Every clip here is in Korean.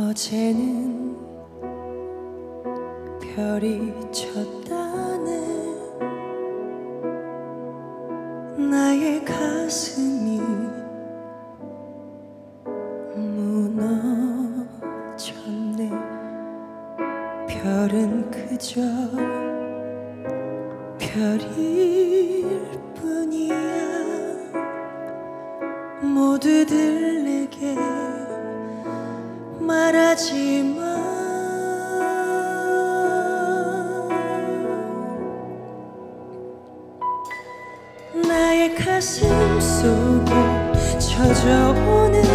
어제는 별이 쳤다는 나의 가슴이 무너졌네. 별은 그저 별일 뿐이야. 모두들 내 바라지만 나의 가슴 속에 젖어오는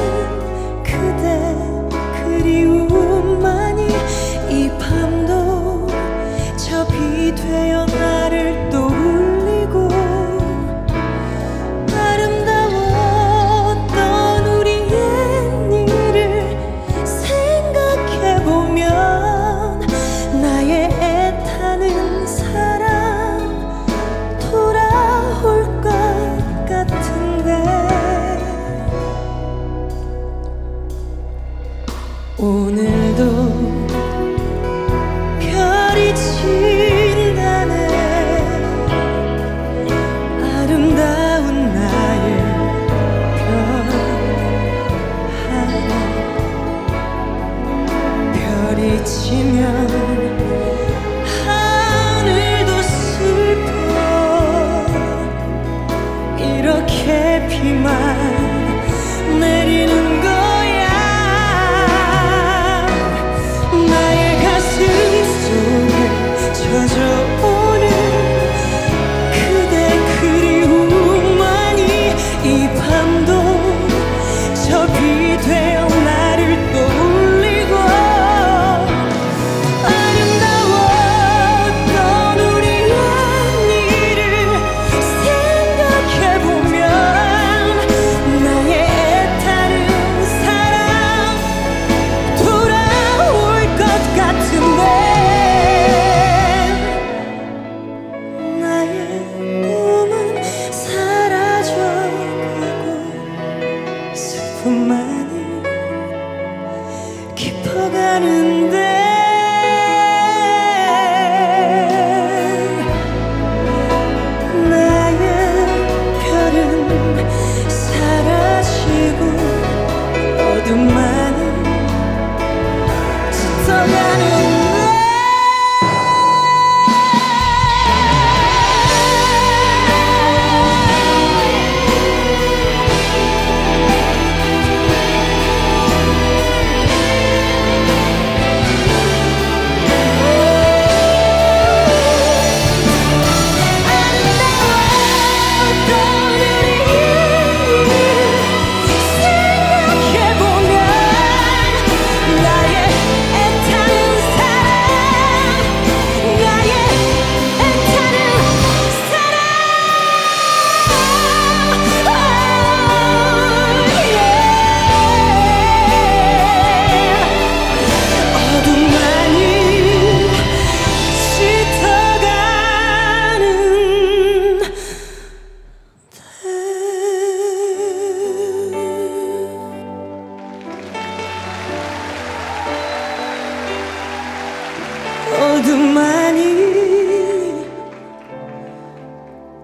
그만이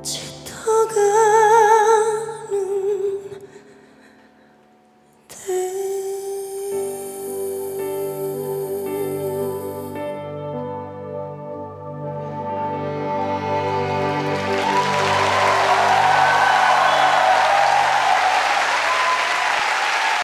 짙어가는데.